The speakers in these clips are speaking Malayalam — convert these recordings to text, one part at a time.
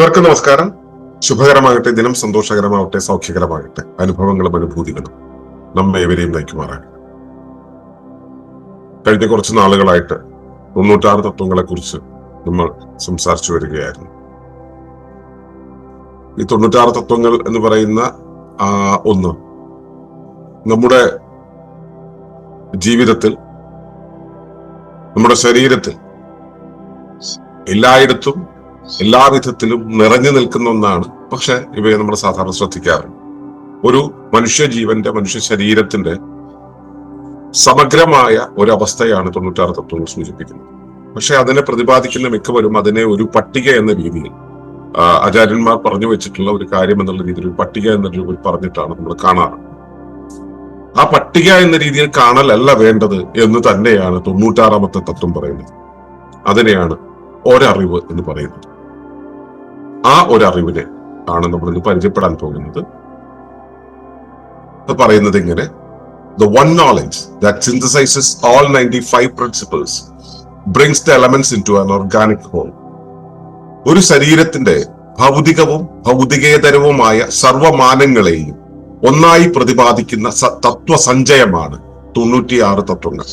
ഏവർക്കും നമസ്കാരം. ശുഭകരമാകട്ടെ ദിനം സന്തോഷകരമാവട്ടെ സൗഖ്യകരമാകട്ടെ അനുഭവങ്ങളും അനുഭൂതികളും നമ്മെ ഏവരെയും നയിക്കുമാറാകട്ടെ. കഴിഞ്ഞ കുറച്ച് നാളുകളായിട്ട് തൊണ്ണൂറ്റാറ് തത്വങ്ങളെ കുറിച്ച് നമ്മൾ സംസാരിച്ചു വരികയായിരുന്നു. ഈ തൊണ്ണൂറ്റാറ് തത്വങ്ങൾ എന്ന് പറയുന്ന ഒന്ന് നമ്മുടെ ജീവിതത്തിൽ നമ്മുടെ ശരീരത്തിൽ എല്ലായിടത്തും എല്ലാവിധത്തിലും നിറഞ്ഞു നിൽക്കുന്ന ഒന്നാണ്. പക്ഷെ ഇവയെ നമ്മൾ സാധാരണ ശ്രദ്ധിക്കാറുണ്ട് ഒരു മനുഷ്യ ജീവന്റെ മനുഷ്യ ശരീരത്തിന്റെ സമഗ്രമായ ഒരവസ്ഥയാണ് തൊണ്ണൂറ്റാറ് തത്വങ്ങൾ സൂചിപ്പിക്കുന്നത്. പക്ഷെ അതിനെ പ്രതിപാദിക്കുന്ന മിക്കവരും അതിനെ ഒരു പട്ടിക എന്ന രീതിയിൽ ആചാര്യന്മാർ പറഞ്ഞു വെച്ചിട്ടുള്ള ഒരു കാര്യം എന്നുള്ള രീതിയിൽ ഒരു പട്ടിക എന്ന രൂപത്തിൽ പറഞ്ഞിട്ടാണ് നമ്മൾ കാണാറ്. ആ പട്ടിക എന്ന രീതിയിൽ കാണലല്ല വേണ്ടത് എന്ന് തന്നെയാണ് തൊണ്ണൂറ്റാറാമത്തെ തത്വം പറയുന്നത്. അതിനെയാണ് ഒരറിവ് എന്ന് പറയുന്നത്. ആ ഒരറിവിനെ ആണ് നമ്മൾ ഇന്ന് പരിചയപ്പെടാൻ പോകുന്നത്. പറയുന്നത് ഇങ്ങനെ the one knowledge that synthesises all ninety five principles brings the elements into an organic whole ഒരു ശരീരത്തിന്റെ ഭൗതികവും ഭൗതികേതരവുമായ സർവമാനങ്ങളെയും ഒന്നായി പ്രതിപാദിക്കുന്ന തത്വസഞ്ചയമാണ് തൊണ്ണൂറ്റിയാറ് തത്വങ്ങൾ.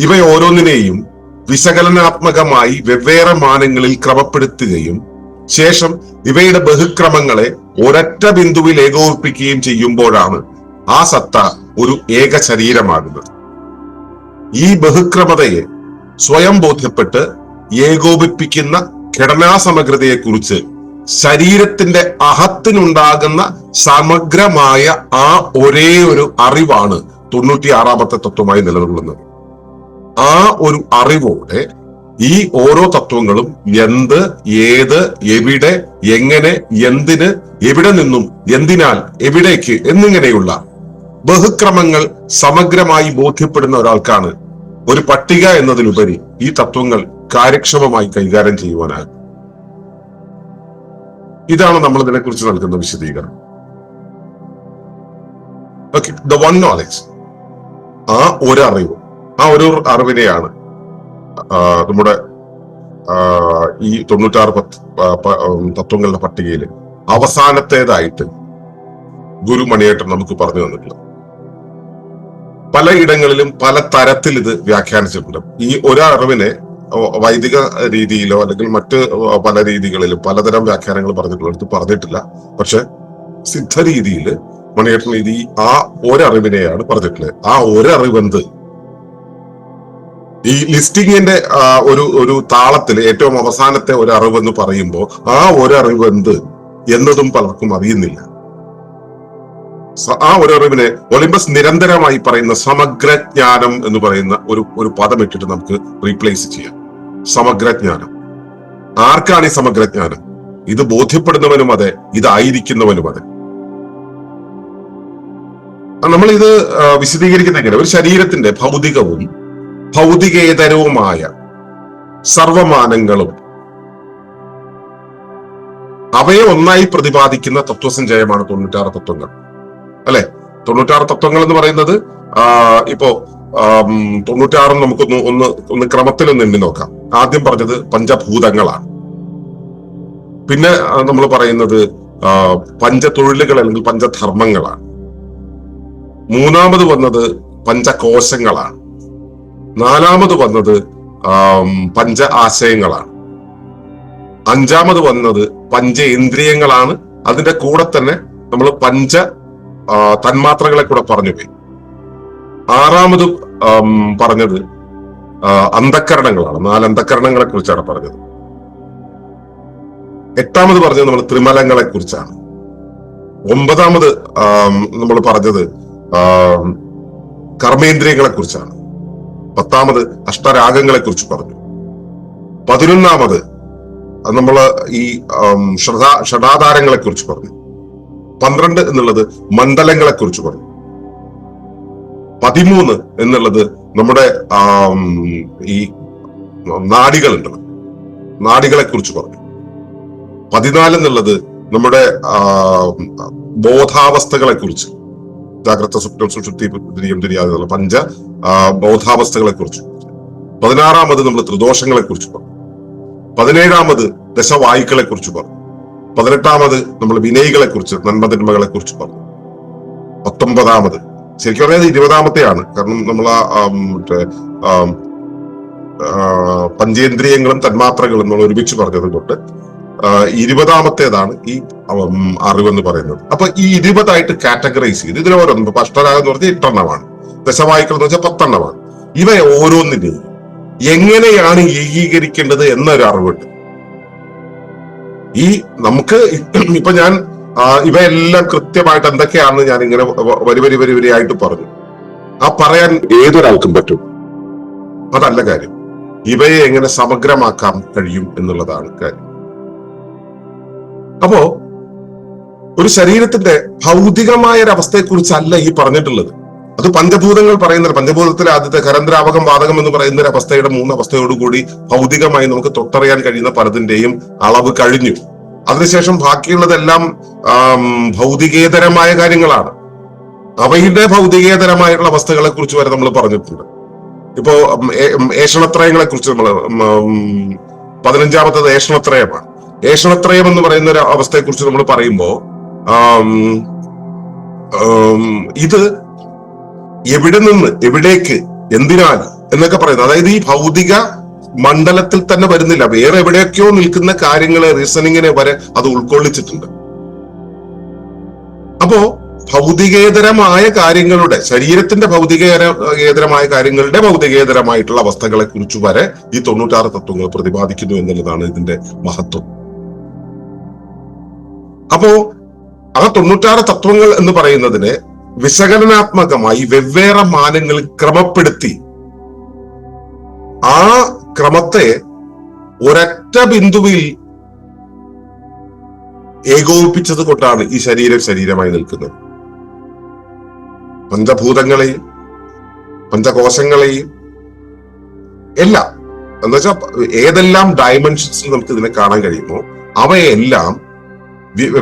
ഇവ ഓരോന്നിനെയും വിശകലനാത്മകമായി വെവ്വേറെ മാനങ്ങളിൽ ക്രമപ്പെടുത്തുകയും ശേഷം ഇവയുടെ ബഹുക്രമങ്ങളെ ഒരൊറ്റ ബിന്ദുവിൽ ഏകോപിപ്പിക്കുകയും ചെയ്യുമ്പോഴാണ് ആ സത്ത ഒരു ഏക ശരീരമാകുന്നത്. ഈ ബഹുക്രമതയെ സ്വയം ബോധ്യപ്പെട്ട് ഏകോപിപ്പിക്കുന്ന ഘടനാസമഗ്രതയെ കുറിച്ച് ശരീരത്തിന്റെ അഹത്തിനുണ്ടാകുന്ന സമഗ്രമായ ആ ഒരേ ഒരു അറിവാണ് തൊണ്ണൂറ്റിയാറാമത്തെ തത്വമായി നിലകൊള്ളുന്നത് ആ ഒരു അറിവോടെ ഈ ഓരോ തത്വങ്ങളും എന്ത് ഏത് എവിടെ എങ്ങനെ എന്തിന് എവിടെ നിന്നും എന്തിനാൽ എവിടേക്ക് എന്നിങ്ങനെയുള്ള ബഹുക്രമങ്ങൾ സമഗ്രമായി ബോധ്യപ്പെടുന്ന ഒരാൾക്കാണ് ഒരു പട്ടിക എന്നതിലുപരി ഈ തത്വങ്ങൾ കാര്യക്ഷമമായി കൈകാര്യം ചെയ്യുവാനാകും ഇതാണ് നമ്മൾ ഇതിനെക്കുറിച്ച് നൽകുന്ന വിശദീകരണം. ഓക്കെ ദ വൺ നോളജ് ആ ഒരു അറിവ് ആ ഒരു അറിവിനെയാണ് നമ്മുടെ ഈ തൊണ്ണൂറ്റാറ് തത്വങ്ങളുടെ പട്ടികയിൽ അവസാനത്തേതായിട്ട് ഗുരുമണിയേട്ടൻ നമുക്ക് പറഞ്ഞു തന്നിട്ടുള്ളത് പലയിടങ്ങളിലും പല തരത്തിൽ ഇത് വ്യാഖ്യാനിച്ചിട്ടുണ്ട്. ഈ ഒരറിവിനെ വൈദിക രീതിയിലോ അല്ലെങ്കിൽ മറ്റ് പല രീതികളിലും പലതരം വ്യാഖ്യാനങ്ങൾ പറഞ്ഞിട്ടുള്ളടത്ത് പറഞ്ഞിട്ടില്ല. പക്ഷെ സിദ്ധ രീതിയിൽ മണിയേട്ടൻ രീതി ആ ഒരറിവിനെയാണ് പറഞ്ഞിട്ടുള്ളത്. ആ ഒരറിവെന്ത്? ഈ ലിസ്റ്റിങ്ങിന്റെ ഒരു ഒരു താളത്തിൽ ഏറ്റവും അവസാനത്തെ ഒരു അറിവെന്ന് പറയുമ്പോൾ ആ ഒരു അറിവ് എന്ത് എന്നതും പലർക്കും അറിയുന്നില്ല. ആ ഒരു അറിവിനെ ഒളിമ്പസ് നിരന്തരമായി പറയുന്ന സമഗ്രജ്ഞാനം എന്ന് പറയുന്ന ഒരു ഒരു പദം ഇട്ടിട്ട് നമുക്ക് റീപ്ലേസ് ചെയ്യാം. സമഗ്രജ്ഞാനം. ആർക്കാണ് ഈ സമഗ്രജ്ഞാനം? ഇത് ബോധ്യപ്പെടുന്നവനും അതെ ഇതായിരിക്കുന്നവനും അതെ. നമ്മൾ ഇത് വിശദീകരിക്കുന്ന ഒരു ശരീരത്തിന്റെ ഭൗതികവും ഭൗതികേതരവുമായ സർവമാനങ്ങളും അവയെ ഒന്നായി പ്രതിപാദിക്കുന്ന തത്വസഞ്ചയമാണ് തൊണ്ണൂറ്റാറ് തത്വങ്ങൾ. അല്ലെ? തൊണ്ണൂറ്റാറ് തത്വങ്ങൾ എന്ന് പറയുന്നത് ഇപ്പോ തൊണ്ണൂറ്റാറ് നമുക്കൊന്ന് ഒന്ന് ഒന്ന് ക്രമത്തിൽ ഒന്ന് എണ്ണി നോക്കാം. ആദ്യം പറഞ്ഞത് പഞ്ചഭൂതങ്ങളാണ്. പിന്നെ നമ്മൾ പറയുന്നത് പഞ്ചതൊഴിലുകൾ അല്ലെങ്കിൽ പഞ്ചധർമ്മങ്ങളാണ്. മൂന്നാമത് വന്നത് പഞ്ചകോശങ്ങളാണ്. നാലാമത് വന്നത് പഞ്ച ആശയങ്ങളാണ്. അഞ്ചാമത് വന്നത് പഞ്ചേന്ദ്രിയങ്ങളാണ് അതിന്റെ കൂടെ തന്നെ നമ്മൾ പഞ്ച തന്മാത്രകളെ കൂടെ പറഞ്ഞു പോയി. ആറാമത് പറഞ്ഞത് അന്ധക്കരണങ്ങളാണ് നാല് അന്ധക്കരണങ്ങളെ കുറിച്ചാണ് പറഞ്ഞത്. എട്ടാമത് പറഞ്ഞത് നമ്മൾ ത്രിമലങ്ങളെ കുറിച്ചാണ്. ഒമ്പതാമത് നമ്മൾ പറഞ്ഞത് കർമ്മേന്ദ്രിയങ്ങളെ കുറിച്ചാണ്. പത്താമത് അഷ്ടരാഗങ്ങളെ കുറിച്ച് പറഞ്ഞു. പതിനൊന്നാമത് നമ്മൾ ഈ ശ്രദ്ധാ ഷഡാ കുറിച്ച് പറഞ്ഞു. പന്ത്രണ്ട് എന്നുള്ളത് മണ്ഡലങ്ങളെ കുറിച്ച് പറഞ്ഞു. പതിമൂന്ന് എന്നുള്ളത് നമ്മുടെ ഈ നാടികൾ ഉണ്ടല്ലോ നാടികളെ കുറിച്ച് പറഞ്ഞു. പതിനാല് എന്നുള്ളത് നമ്മുടെ ബോധാവസ്ഥകളെ കുറിച്ച് ജാഗ്രത സ്വപ്നം സുഷുപ്തി പഞ്ച ആ, ബോധാവസ്ഥകളെ കുറിച്ച് പതിനാറാമത് നമ്മൾ ത്രിദോഷങ്ങളെക്കുറിച്ച് പറഞ്ഞു. പതിനേഴാമത് ദശവായുക്കളെ കുറിച്ച് പറഞ്ഞു. പതിനെട്ടാമത് നമ്മൾ വിനയികളെ കുറിച്ച് നന്മതിന്മകളെ കുറിച്ച് പറഞ്ഞു. പത്തൊമ്പതാമത് ശരിക്കും പറഞ്ഞാൽ ഇരുപതാമത്തെയാണ്. കാരണം നമ്മൾ ആ പഞ്ചേന്ദ്രിയങ്ങളും തന്മാത്രകളും നമ്മൾ ഒരുമിച്ച് പറഞ്ഞത് കൊണ്ട് ഇരുപതാമത്തേതാണ് ഈ അറിവെന്ന് പറയുന്നത്. അപ്പൊ ഈ ഇരുപതായിട്ട് കാറ്റഗറൈസ് ചെയ്ത് ഇതിൽ ഓരോന്നും അഷ്ടരാഗം എന്ന് പറഞ്ഞാൽ എട്ടെണ്ണമാണ് ദശവായുക്കൾ എന്ന് വെച്ചാൽ പത്തെണ്ണമാണ്. ഇവ ഓരോന്നിനെയും എങ്ങനെയാണ് ഏകീകരിക്കേണ്ടത് എന്നൊരു അറിവുണ്ട്. ഈ നമുക്ക് ഇപ്പൊ ഞാൻ ഇവയെല്ലാം കൃത്യമായിട്ട് എന്തൊക്കെയാണെന്ന് ഞാൻ ഇങ്ങനെ വരി വരി വരി വരിയായിട്ട് പറഞ്ഞു. ആ പറയാൻ ഏതൊരാൾക്കും പറ്റും? അതല്ല കാര്യം. ഇവയെ എങ്ങനെ സമഗ്രമാക്കാൻ കഴിയും എന്നുള്ളതാണ് കാര്യം. അപ്പോ ഒരു ശരീരത്തിന്റെ ഭൗതികമായ ഒരു അവസ്ഥയെക്കുറിച്ചല്ല ഈ പറഞ്ഞിട്ടുള്ളത്. അത് പഞ്ചഭൂതങ്ങൾ പറയുന്ന പഞ്ചഭൂതത്തിലെ ആദ്യത്തെ കരന്ദ്രാവകം വാതകം എന്ന് പറയുന്ന ഒരു അവസ്ഥയുടെ മൂന്ന് അവസ്ഥയോടുകൂടി ഭൗതികമായി നമുക്ക് തൊട്ടറിയാൻ കഴിയുന്ന പലതിന്റെയും അളവ് കഴിഞ്ഞു. അതിനുശേഷം ബാക്കിയുള്ളതെല്ലാം ഭൗതികേതരമായ കാര്യങ്ങളാണ്. അവയുടെ ഭൗതികേതരമായിട്ടുള്ള അവസ്ഥകളെ കുറിച്ച് വരെ നമ്മൾ പറഞ്ഞിട്ടുണ്ട്. ഇപ്പോ ഏഷണത്രയങ്ങളെ കുറിച്ച് നമ്മൾ പതിനഞ്ചാമത്തത് ഏഷണത്രയമാണ്. ഏഷണത്രയം എന്ന് പറയുന്ന ഒരു അവസ്ഥയെ കുറിച്ച് നമ്മൾ പറയുമ്പോ ആം, ആം, ഇത് എവിടെ നിന്ന് എവിടേക്ക് എന്തിനാൽ എന്നൊക്കെ പറയുന്നത്. അതായത് ഈ ഭൗതിക മണ്ഡലത്തിൽ തന്നെ വരുന്നില്ല. വേറെ എവിടെയൊക്കെയോ നിൽക്കുന്ന കാര്യങ്ങളെ റീസണിങ്ങിനെ വരെ അത് ഉൾക്കൊള്ളിച്ചിട്ടുണ്ട്. അപ്പോ ഭൗതികേതരമായ കാര്യങ്ങളുടെ ശരീരത്തിന്റെ ഭൗതികേതരമായ കാര്യങ്ങളുടെ ഭൗതികേതരമായിട്ടുള്ള അവസ്ഥകളെ കുറിച്ച് വരെ ഈ തൊണ്ണൂറ്റാറ് തത്വങ്ങൾ പ്രതിപാദിക്കുന്നു എന്നുള്ളതാണ് ഇതിന്റെ മഹത്വം. അപ്പോ ആ തൊണ്ണൂറ്റാറ് തത്വങ്ങൾ എന്ന് പറയുന്നതിനെ വിശകലനാത്മകമായി വെവ്വേറെ മാനങ്ങൾ ക്രമപ്പെടുത്തി. ആ ക്രമത്തെ ഒരൊറ്റ ബിന്ദുവിൽ ഏകോപിപ്പിച്ചത് കൊണ്ടാണ് ഈ ശരീരം ശരീരമായി നിൽക്കുന്നത്. പഞ്ചഭൂതങ്ങളെയും പഞ്ചകോശങ്ങളെയും എല്ലാം. എന്ന് വെച്ചാൽ ഏതെല്ലാം ഡയമെൻഷൻസിൽ നമുക്ക് ഇതിനെ കാണാൻ കഴിയുമോ അവയെല്ലാം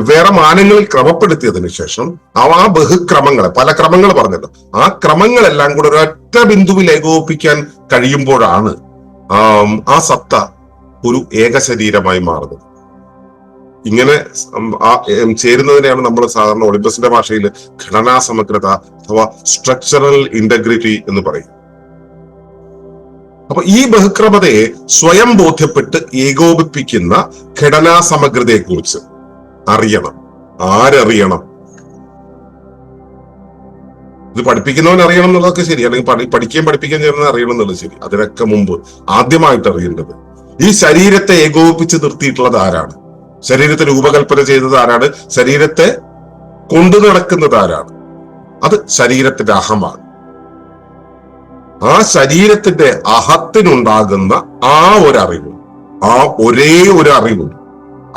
വേറെ മാനങ്ങളിൽ ക്രമപ്പെടുത്തിയതിനു ശേഷം ആ ബഹുക്രമങ്ങളെ പല ക്രമങ്ങൾ പറഞ്ഞല്ലോ ആ ക്രമങ്ങളെല്ലാം കൂടെ ഒരൊറ്റ ബിന്ദുവിൽ ഏകോപിപ്പിക്കാൻ കഴിയുമ്പോഴാണ് ആം, സത്ത ഒരു ഏകശരീരമായി മാറുന്നത്. ഇങ്ങനെ ആ ചേരുന്നതിനെയാണ് നമ്മൾ സാധാരണ ഒളിമ്പസിന്റെ ഭാഷയിൽ ഘടനാ സമഗ്രത അഥവാ സ്ട്രക്ചറൽ ഇന്റഗ്രിറ്റി എന്ന് പറയും. അപ്പൊ ഈ ബഹുക്രമതയെ സ്വയം ബോധ്യപ്പെട്ട് ഏകോപിപ്പിക്കുന്ന ഘടനാ സമഗ്രതയെ കുറിച്ച് അറിയണം. ആരറിയണം? ഇത് പഠിപ്പിക്കുന്നവൻ അറിയണം എന്നുള്ളതൊക്കെ ശരി. അല്ലെങ്കിൽ പഠി പഠിക്കുകയും പഠിപ്പിക്കുകയും ചെയ്യുന്നത് അറിയണം എന്നുള്ളത് ശരി. അതിനൊക്കെ മുമ്പ് ആദ്യമായിട്ട് അറിയേണ്ടത്. ഈ ശരീരത്തെ ഏകോപിപ്പിച്ച് നിർത്തിയിട്ടുള്ളത് ആരാണ്? ശരീരത്തെ രൂപകൽപ്പന ചെയ്തത് ആരാണ്? ശരീരത്തെ കൊണ്ടു നടക്കുന്നത് ആരാണ്? അത് ശരീരത്തിന്റെ അഹമാണ്. ആ ശരീരത്തിന്റെ അഹത്തിനുണ്ടാകുന്ന ആ ഒരു ആ ഒരേ ഒരു അറിവ്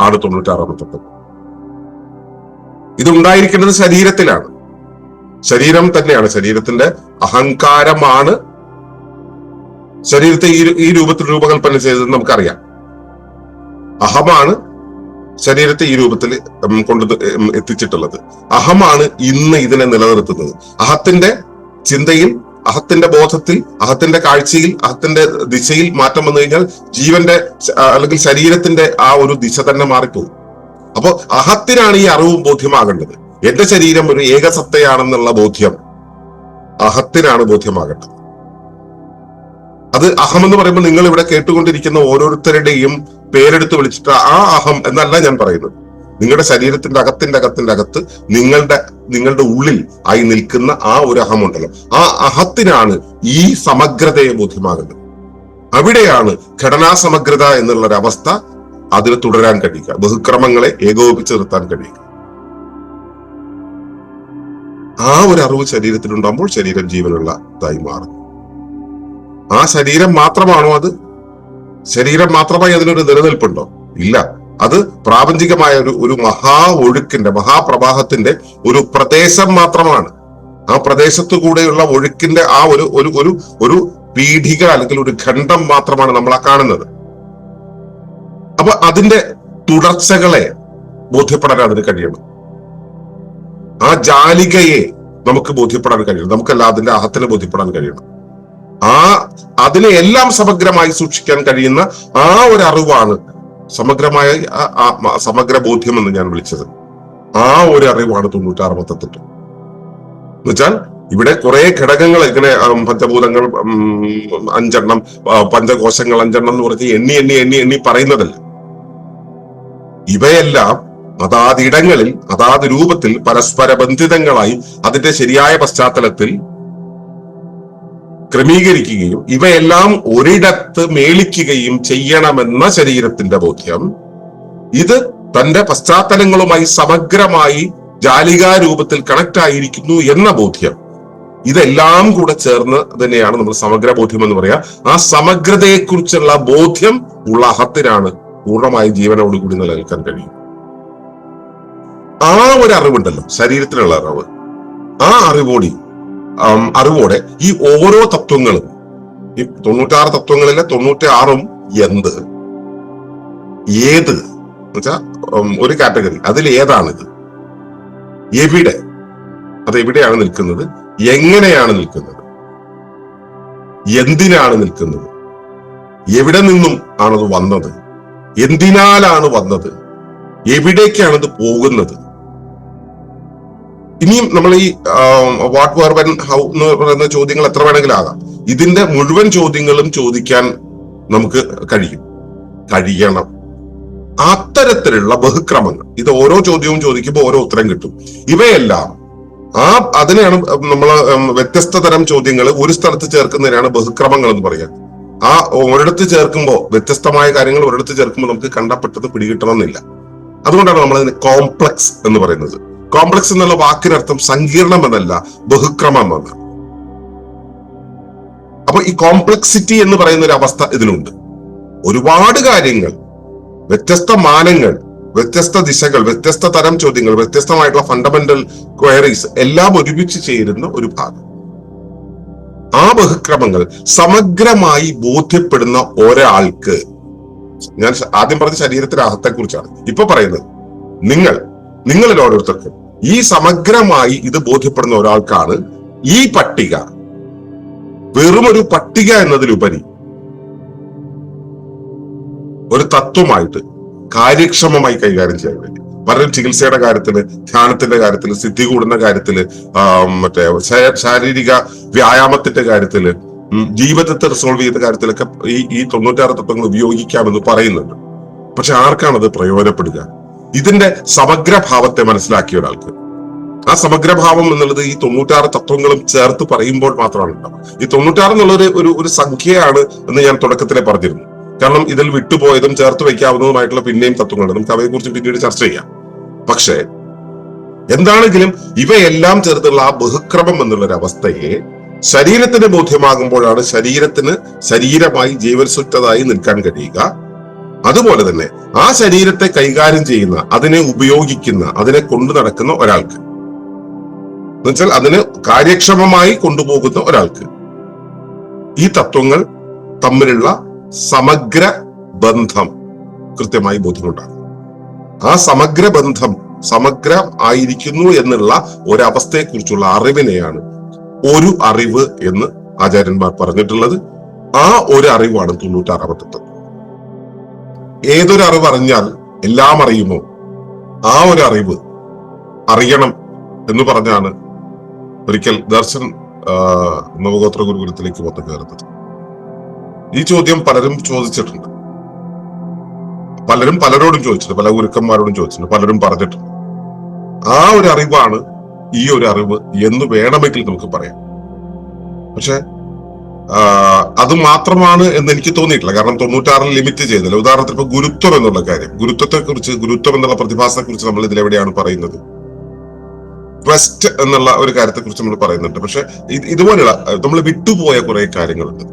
ആണ് തൊണ്ണൂറ്റാറാമത്തെ ഇത് ഉണ്ടായിരിക്കേണ്ടത് ശരീരത്തിലാണ്. ശരീരം തന്നെയാണ്. ശരീരത്തിന്റെ അഹങ്കാരമാണ് ശരീരത്തെ ഈ ഈ രൂപത്തിൽ രൂപകൽപ്പന ചെയ്തതെന്ന് നമുക്കറിയാം. അഹമാണ് ശരീരത്തെ ഈ രൂപത്തിൽ കൊണ്ട് എത്തിച്ചിട്ടുള്ളത്. അഹമാണ് ഇന്ന് ഇതിനെ നിലനിർത്തുന്നത്. അഹത്തിന്റെ ചിന്തയിൽ അഹത്തിന്റെ ബോധത്തിൽ അഹത്തിന്റെ കാഴ്ചയിൽ അഹത്തിന്റെ ദിശയിൽ മാറ്റം വന്നു കഴിഞ്ഞാൽ ജീവന്റെ അല്ലെങ്കിൽ ശരീരത്തിന്റെ ആ ഒരു ദിശ തന്നെ മാറിപ്പോകും. അപ്പോ അഹത്തിനാണ് ഈ അറിവും ബോധ്യമാകേണ്ടത്. എന്റെ ശരീരം ഒരു ഏകസത്തയാണെന്നുള്ള ബോധ്യം അഹത്തിനാണ് ബോധ്യമാകേണ്ടത്. അത് അഹം എന്ന് പറയുമ്പോൾ നിങ്ങൾ ഇവിടെ കേട്ടുകൊണ്ടിരിക്കുന്ന ഓരോരുത്തരുടെയും പേരെടുത്ത് വിളിച്ചിട്ട് ആ അഹം എന്നല്ല ഞാൻ പറയുന്നത്. നിങ്ങളുടെ ശരീരത്തിന്റെ അകത്തിന്റെ അകത്തിന്റെ അകത്ത് നിങ്ങളുടെ നിങ്ങളുടെ ഉള്ളിൽ ആയി നിൽക്കുന്ന ആ ഒരു അഹം ഉണ്ടല്ലോ. ആ അഹത്തിനാണ് ഈ സമഗ്രതയെ ബോധ്യമാകുന്നത് അവിടെയാണ് ഘടനാ സമഗ്രത എന്നുള്ള ഒരു അവസ്ഥ അതിന് തുടരാൻ കഴിയുക. ബഹുക്രമങ്ങളെ ഏകോപിപ്പിച്ച് നിർത്താൻ കഴിയുക. ആ ഒരു അറിവ് ശരീരത്തിലുണ്ടാകുമ്പോൾ ശരീരം ജീവനുള്ള ഇതായി മാറും. ആ ശരീരം മാത്രമാണോ അത്? ശരീരം മാത്രമായി അതിനൊരു നിലനിൽപ്പുണ്ടോ? ഇല്ല. അത് പ്രാപഞ്ചികമായ ഒരു ഒരു മഹാ ഒഴുക്കിന്റെ മഹാപ്രവാഹത്തിന്റെ ഒരു പ്രദേശം മാത്രമാണ്. ആ പ്രദേശത്തു കൂടെയുള്ള ഒഴുക്കിന്റെ ആ ഒരു ഒരു ഒരു പീഠിക അല്ലെങ്കിൽ ഒരു ഖണ്ഡം മാത്രമാണ് നമ്മൾ ആ കാണുന്നത്. അപ്പൊ അതിന്റെ തുടർച്ചകളെ ബോധ്യപ്പെടാൻ അതിന് കഴിയണം ആ ജാലികയെ നമുക്ക് ബോധ്യപ്പെടാൻ കഴിയണം നമുക്കല്ല അതിന്റെ അഹത്തിനെ ബോധ്യപ്പെടാൻ കഴിയണം ആ അതിനെ എല്ലാം സമഗ്രമായി സൂക്ഷിക്കാൻ കഴിയുന്ന ആ ഒരു അറിവാണ് സമഗ്രമായ സമഗ്ര ബോധ്യം എന്ന് ഞാൻ വിളിച്ചത്. ആ ഒരു അറിവാണ് തൊണ്ണൂറ്റാറ് മൊത്തത്തിട്ട് എന്നുവെച്ചാൽ ഇവിടെ കുറെ ഘടകങ്ങൾ ഇങ്ങനെ പഞ്ചഭൂതങ്ങൾ അഞ്ചെണ്ണം പഞ്ചകോശങ്ങൾ അഞ്ചെണ്ണം എന്ന് പറഞ്ഞ് എണ്ണി എണ്ണി എണ്ണി എണ്ണി പറയുന്നതല്ല. ഇവയെല്ലാം അതാത് ഇടങ്ങളിൽ അതാത് രൂപത്തിൽ പരസ്പര ബന്ധിതങ്ങളായി അതിന്റെ ശരിയായ പശ്ചാത്തലത്തിൽ ക്രമീകരിക്കുകയും ഇവയെല്ലാം ഒരിടത്ത് മേളിക്കുകയും ചെയ്യണമെന്ന ശരീരത്തിന്റെ ബോധ്യം. ഇത് തന്റെ പശ്ചാത്തലങ്ങളുമായി സമഗ്രമായി ജാലികാ രൂപത്തിൽ കണക്ട് ആയിരിക്കുന്നു എന്ന ബോധ്യം. ഇതെല്ലാം കൂടെ ചേർന്ന് തന്നെയാണ് നമ്മൾ സമഗ്ര ബോധ്യം എന്ന് പറയാ. ആ സമഗ്രതയെക്കുറിച്ചുള്ള ബോധ്യം ഉള്ള അഹത്തിനാണ് പൂർണമായി ജീവനോടുകൂടി നിലനിൽക്കാൻ കഴിയും. ആ ഒരു അറിവുണ്ടല്ലോ ശരീരത്തിലുള്ള അറിവ്. ആ അറിവോടി അറിവോടെ ഈ ഓരോ തത്വങ്ങളും ഈ തൊണ്ണൂറ്റാറ് തത്വങ്ങളിലെ തൊണ്ണൂറ്റി ആറും എന്ത്? ഏത്? വെച്ചാ ഒരു കാറ്റഗറി. അതിൽ ഏതാണിത്? എവിടെ? അത് എവിടെയാണ് നിൽക്കുന്നത്? എങ്ങനെയാണ് നിൽക്കുന്നത്? എന്തിനാണ് നിൽക്കുന്നത്? എവിടെ നിന്നും ആണത് വന്നത്? എന്തിനാലാണ് വന്നത്? എവിടേക്കാണ് ഇത് പോകുന്നത്? ഇനിയും നമ്മൾ ഈ വാട്ട് വാർ ഹൗ എന്ന് പറയുന്ന ചോദ്യങ്ങൾ എത്ര വേണമെങ്കിലും ആകാം ഇതിന്റെ മുഴുവൻ ചോദ്യങ്ങളും ചോദിക്കാൻ നമുക്ക് കഴിയും. കഴിയണം. അത്തരത്തിലുള്ള ബഹുക്രമങ്ങൾ. ഇത് ഓരോ ചോദ്യവും ചോദിക്കുമ്പോൾ ഓരോ ഉത്തരം കിട്ടും. ഇവയെല്ലാം ആ അതിനെയാണ് നമ്മൾ വ്യത്യസ്ത തരം ചോദ്യങ്ങൾ ഒരു സ്ഥലത്ത് ചേർക്കുന്നതിനാണ് ബഹുക്രമങ്ങൾ എന്ന് പറയുക. ആ ഒരിടത്ത് ചേർക്കുമ്പോൾ വ്യത്യസ്തമായ കാര്യങ്ങൾ ഒരിടത്ത് ചേർക്കുമ്പോൾ നമുക്ക് കണ്ടപ്പെട്ടത് പിടികിട്ടണമെന്നില്ല. അതുകൊണ്ടാണ് നമ്മൾ അതിന് കോംപ്ലക്സ് എന്ന് പറയുന്നത്. കോംപ്ലക്സ് എന്നുള്ള വാക്കിനർത്ഥം സങ്കീർണം എന്നല്ല ബഹുക്രമം എന്നാണ്. അപ്പൊ ഈ കോംപ്ലക്സിറ്റി എന്ന് പറയുന്ന ഒരു അവസ്ഥ ഇതിനുണ്ട് ഒരുപാട് കാര്യങ്ങൾ വ്യത്യസ്ത മാനങ്ങൾ വ്യത്യസ്ത ദിശകൾ വ്യത്യസ്ത തരം ചോദ്യങ്ങൾ വ്യത്യസ്തമായിട്ടുള്ള ഫണ്ടമെന്റൽ ക്വയറീസ് എല്ലാം ഒരുമിച്ച് ചേരുന്ന ഒരു ഭാഗം. ആ ബഹുക്രമങ്ങൾ സമഗ്രമായി ബോധ്യപ്പെടുന്ന ഒരാൾക്ക്. ഞാൻ ആദ്യം പറഞ്ഞ ശരീരത്തിന്റെ അഹത്തെ കുറിച്ചാണ് ഇപ്പൊ പറയുന്നത് നിങ്ങൾ നിങ്ങളിൽ ഓരോരുത്തർക്കും ഈ സമഗ്രമായി ഇത് ബോധ്യപ്പെടുന്ന ഒരാൾക്കാണ് ഈ പട്ടിക. വെറും ഒരു പട്ടിക എന്നതിലുപരി ഒരു തത്വമായിട്ട് കാര്യക്ഷമമായി കൈകാര്യം ചെയ്യാൻ വേണ്ടി പലരും ചികിത്സയുടെ കാര്യത്തിൽ ധ്യാനത്തിന്റെ കാര്യത്തിൽ സിദ്ധി കൂടുന്ന കാര്യത്തിൽ ആ, മറ്റേ ശാരീരിക വ്യായാമത്തിന്റെ കാര്യത്തിൽ ജീവിതത്തെ റിസോൾവ് ചെയ്യുന്ന കാര്യത്തിലൊക്കെ ഈ ഈ തൊണ്ണൂറ്റാറ് തത്വങ്ങൾ ഉപയോഗിക്കാമെന്ന് പറയുന്നുണ്ട്. പക്ഷെ ആർക്കാണ് അത് പ്രയോജനപ്പെടുക? ഇതിന്റെ സമഗ്രഭാവത്തെ മനസ്സിലാക്കിയ ഒരാൾക്ക്. ആ സമഗ്രഭാവം എന്നുള്ളത് ഈ തൊണ്ണൂറ്റാറ് തത്വങ്ങളും ചേർത്ത് പറയുമ്പോൾ മാത്രമാണ് ഉണ്ടാവുക. ഈ തൊണ്ണൂറ്റാറ് എന്നുള്ള ഒരു ഒരു ഒരു സംഖ്യയാണ് എന്ന് ഞാൻ തുടക്കത്തിലെ പറഞ്ഞിരുന്നു. കാരണം ഇതിൽ വിട്ടുപോയതും ചേർത്ത് വയ്ക്കാവുന്നതുമായിട്ടുള്ള പിന്നെയും തത്വങ്ങളുണ്ട്. നമുക്ക് അവയെക്കുറിച്ച് പിന്നീട് ചർച്ച ചെയ്യാം. പക്ഷേ എന്താണെങ്കിലും ഇവയെല്ലാം ചേർത്തുള്ള ആ ബഹുക്രമം എന്നുള്ള ഒരു അവസ്ഥയെ ശരീരത്തിന് ബോധ്യമാകുമ്പോഴാണ് ശരീരത്തിന് ശരീരമായി ജീവൻസുറ്റതായി നിൽക്കാൻ കഴിയുക. അതുപോലെ തന്നെ ആ ശരീരത്തെ കൈകാര്യം ചെയ്യുന്ന അതിനെ ഉപയോഗിക്കുന്ന അതിനെ കൊണ്ടു നടക്കുന്ന ഒരാൾക്ക്. എന്നുവെച്ചാൽ അതിന് കാര്യക്ഷമമായി കൊണ്ടുപോകുന്ന ഒരാൾക്ക്. ഈ തത്വങ്ങൾ തമ്മിലുള്ള സമഗ്ര ബന്ധം കൃത്യമായി ബോധ്യമുണ്ടാകും. ആ സമഗ്ര ബന്ധം സമഗ്ര ആയിരിക്കുന്നു എന്നുള്ള ഒരവസ്ഥയെക്കുറിച്ചുള്ള അറിവിനെയാണ് ഒരു അറിവ് എന്ന് ആചാര്യന്മാർ പറഞ്ഞിട്ടുള്ളത്. ആ ഒരു അറിവാണ് തൊണ്ണൂറ്റാറാമത്തെ തത്വം ഏതൊരു അറിവ് അറിഞ്ഞാൽ എല്ലാം അറിയുമോ? ആ ഒരു അറിവ് അറിയണം എന്ന് പറഞ്ഞാണ് ഒരിക്കൽ ദർശൻ നവഗോത്ര ഗുരുകുലത്തിലേക്ക് വന്നു കയറുന്നത്. ഈ ചോദ്യം പലരും ചോദിച്ചിട്ടുണ്ട്. പലരും പലരോടും ചോദിച്ചിട്ടുണ്ട്. പല ഗുരുക്കന്മാരോടും ചോദിച്ചിട്ടുണ്ട്. പലരും പറഞ്ഞിട്ടുണ്ട്. ആ ഒരു അറിവാണ് ഈ ഒരു അറിവ് എന്ന് വേണമെങ്കിൽ നമുക്ക് പറയാം. പക്ഷെ അത് മാത്രമാണ് എന്ന് എനിക്ക് തോന്നിയിട്ടില്ല. കാരണം തൊണ്ണൂറ്റാറിൽ ലിമിറ്റ് ചെയ്തില്ല. ഉദാഹരണത്തിന് ഇപ്പൊ ഗുരുത്വം എന്നുള്ള കാര്യം. ഗുരുത്വത്തെ കുറിച്ച് ഗുരുത്വം എന്നുള്ള പ്രതിഭാസത്തെ കുറിച്ച് നമ്മൾ ഇതിലെവിടെയാണ് പറയുന്നത്? ട്രസ്റ്റ് എന്നുള്ള ഒരു കാര്യത്തെ കുറിച്ച് നമ്മൾ പറയുന്നുണ്ട്. പക്ഷെ ഇതുപോലെയുള്ള നമ്മൾ വിട്ടുപോയ കുറെ കാര്യങ്ങളുണ്ട്.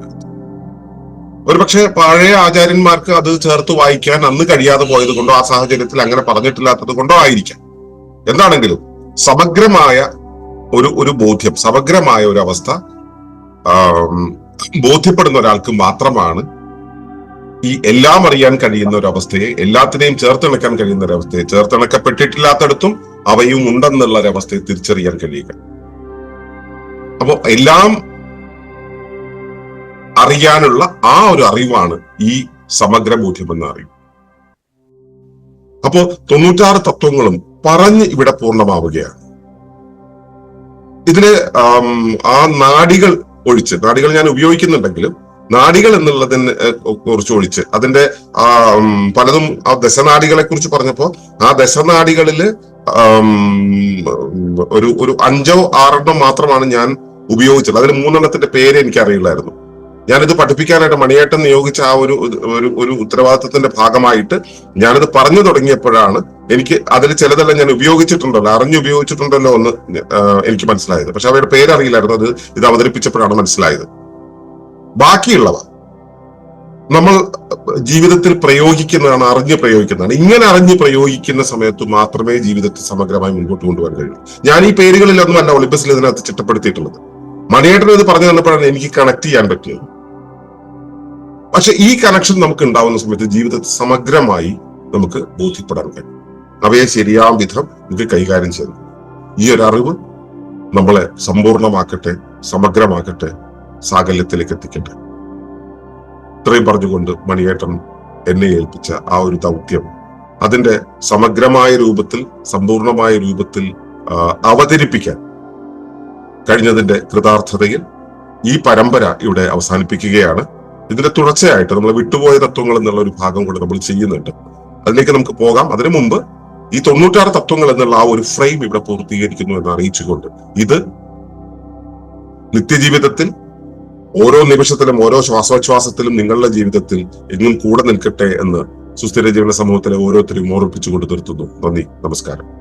ഒരു പക്ഷെ പഴയ ആചാര്യന്മാർക്ക് അത് ചേർത്ത് വായിക്കാൻ അന്ന് കഴിയാതെ പോയത് കൊണ്ടോ ആ സാഹചര്യത്തിൽ അങ്ങനെ പറഞ്ഞിട്ടില്ലാത്തത് കൊണ്ടോ ആയിരിക്കാം. എന്താണെങ്കിലും സമഗ്രമായ ഒരു ഒരു ബോധ്യം സമഗ്രമായ ഒരു അവസ്ഥ ബോധ്യപ്പെടുന്ന ഒരാൾക്ക് മാത്രമാണ് ഈ എല്ലാം അറിയാൻ കഴിയുന്ന ഒരു അവസ്ഥയെ എല്ലാത്തിനെയും ചേർത്തിണക്കാൻ കഴിയുന്ന ഒരു അവസ്ഥയെ ചേർത്തിണക്കപ്പെട്ടിട്ടില്ലാത്തടത്തും അവയും ഉണ്ടെന്നുള്ള ഒരു അവസ്ഥയെ തിരിച്ചറിയാൻ കഴിയുക. അപ്പോ എല്ലാം അറിയാനുള്ള ആ ഒരു അറിവാണ് ഈ സമഗ്ര ബോധ്യം എന്ന അറിവ് അപ്പോ തൊണ്ണൂറ്റാറ് തത്വങ്ങളും പറഞ്ഞ് ഇവിടെ പൂർണമാവുകയാണ്. ഇതിൽ ആ നാടികൾ ഒഴിച്ച് നാടികൾ ഞാൻ ഉപയോഗിക്കുന്നുണ്ടെങ്കിലും നാടികൾ എന്നുള്ളതിന് കുറിച്ച് ഒഴിച്ച് അതിന്റെ പലതും ആ ദശനാടികളെ കുറിച്ച് പറഞ്ഞപ്പോ ആ ദശനാടികളിൽ ഒരു ഒരു അഞ്ചോ ആറെണ്ണോ മാത്രമാണ് ഞാൻ ഉപയോഗിച്ചത്. അതിൽ മൂന്നെണ്ണത്തിന്റെ പേര് എനിക്ക് അറിയില്ലായിരുന്നു ഞാനിത് പഠിപ്പിക്കാനായിട്ട് മണിയേട്ടൻ നിയോഗിച്ച ആ ഒരു ഒരു ഉത്തരവാദിത്തത്തിന്റെ ഭാഗമായിട്ട് ഞാനിത് പറഞ്ഞു തുടങ്ങിയപ്പോഴാണ് എനിക്ക് അതിൽ ചിലതെല്ലാം ഞാൻ ഉപയോഗിച്ചിട്ടുണ്ടല്ലോ അറിഞ്ഞു ഉപയോഗിച്ചിട്ടുണ്ടല്ലോ എന്ന് എനിക്ക് മനസ്സിലായത്. പക്ഷെ അവയുടെ പേരറിയില്ലായിരുന്നു അത് ഇത് അവതരിപ്പിച്ചപ്പോഴാണ് മനസ്സിലായത്. ബാക്കിയുള്ളവ നമ്മൾ ജീവിതത്തിൽ പ്രയോഗിക്കുന്നതാണ് അറിഞ്ഞ് പ്രയോഗിക്കുന്നതാണ്. ഇങ്ങനെ അറിഞ്ഞ് പ്രയോഗിക്കുന്ന സമയത്ത് മാത്രമേ ജീവിതത്തെ സമഗ്രമായി മുൻപോട്ട് കൊണ്ടുപോകാൻ കഴിയൂ. ഞാൻ ഈ പേരുകളിലൊന്നും അല്ല ഒളിമ്പസിൽ ഇതിനകത്ത് ചിട്ടപ്പെടുത്തിയിട്ടുള്ളത്. മണിയേട്ടൻ ഇത് പറഞ്ഞു തന്നപ്പോഴാണ് എനിക്ക് കണക്ട് ചെയ്യാൻ പറ്റിയത്. പക്ഷെ ഈ കണക്ഷൻ നമുക്ക് ഉണ്ടാവുന്ന സമയത്ത് ജീവിതത്തെ സമഗ്രമായി നമുക്ക് ബോധ്യപ്പെടാൻ കഴിയും. അവയെ ശരിയാം വിധം നമുക്ക് കൈകാര്യം ചെയ്യുന്നു ഈ ഒരു അറിവ് നമ്മളെ സമ്പൂർണമാക്കട്ടെ സമഗ്രമാക്കട്ടെ സാകല്യത്തിലേക്ക് എത്തിക്കട്ടെ. ഇത്രയും പറഞ്ഞുകൊണ്ട് മണിയേട്ടൻ എന്നെ ഏൽപ്പിച്ച ആ ഒരു ദൗത്യം അതിന്റെ സമഗ്രമായ രൂപത്തിൽ സമ്പൂർണമായ രൂപത്തിൽ അവതരിപ്പിക്കാൻ കഴിഞ്ഞതിന്റെ കൃതാർത്ഥതയിൽ ഈ പരമ്പര ഇവിടെ അവസാനിപ്പിക്കുകയാണ്. ഇതിന്റെ തുടർച്ചയായിട്ട് നമ്മൾ വിട്ടുപോയ തത്വങ്ങൾ എന്നുള്ള ഒരു ഭാഗം കൂടെ നമ്മൾ ചെയ്യുന്നുണ്ട്. അതിലേക്ക് നമുക്ക് പോകാം. അതിനു മുമ്പ് ഈ തൊണ്ണൂറ്റാറ് തത്വങ്ങൾ എന്നുള്ള ആ ഒരു ഫ്രെയിം ഇവിടെ പൂർത്തീകരിക്കുന്നു എന്ന് അറിയിച്ചുകൊണ്ട് ഇത് നിത്യജീവിതത്തിൽ ഓരോ നിമിഷത്തിലും ഓരോ ശ്വാസോച്ഛ്വാസത്തിലും നിങ്ങളുടെ ജീവിതത്തിൽ എന്നും കൂടെ നിൽക്കട്ടെ എന്ന് സുസ്ഥിര ജീവന സമൂഹത്തിലെ ഓരോരുത്തരും ഓർപ്പിച്ചുകൊണ്ട് നിർത്തുന്നു. നന്ദി. നമസ്കാരം.